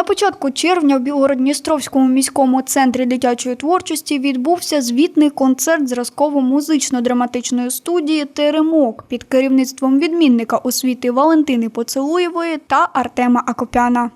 На початку червня в Білгород-Дністровському міському центрі дитячої творчості відбувся звітний концерт зразково-музично-драматичної студії Теремок під керівництвом відмінника освіти Валентини Поцелуєвої та Артема Акопяна.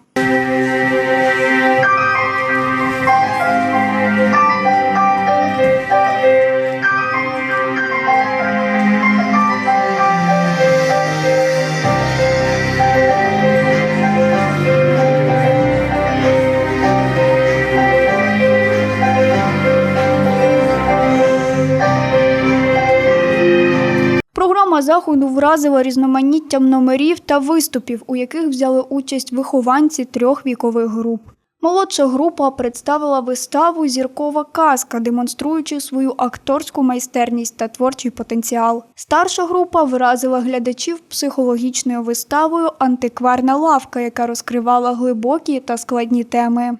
Програма заходу вразила різноманіттям номерів та виступів, у яких взяли участь вихованці трьох вікових груп. Молодша група представила виставу Зіркова казка, демонструючи свою акторську майстерність та творчий потенціал. Старша група вразила глядачів психологічною виставою Антикварна лавка, яка розкривала глибокі та складні теми.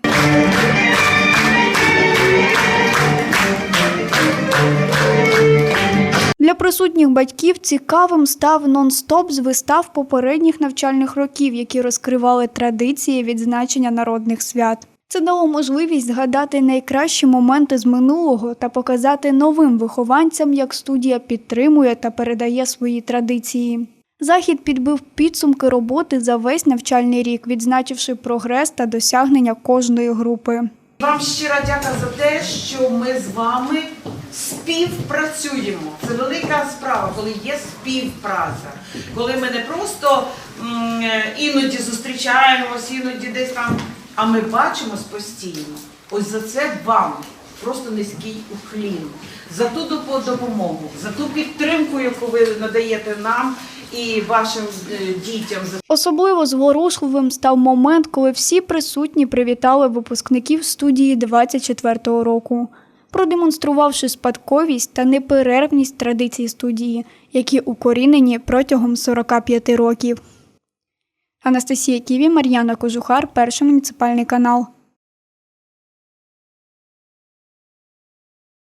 Для присутніх батьків цікавим став нон-стоп з вистав попередніх навчальних років, які розкривали традиції відзначення народних свят. Це дало можливість згадати найкращі моменти з минулого та показати новим вихованцям, як студія підтримує та передає свої традиції. Захід підбив підсумки роботи за весь навчальний рік, відзначивши прогрес та досягнення кожної групи. Вам щира дяка за те, що ми з вами співпрацюємо. Це велика справа, коли є співпраця, коли ми не просто іноді зустрічаємось, іноді десь там, а ми бачимось постійно. Ось за це вам просто низький уклін, за ту допомогу, за ту підтримку, яку ви надаєте нам і вашим е, дітям. Особливо зворушливим став момент, коли всі присутні привітали випускників студії 24-го року, продемонструвавши спадковість та неперервність традицій студії, які укорінені протягом 45 років. Анастасія Ківі, Мар'яна Кожухар, перший муніципальний канал.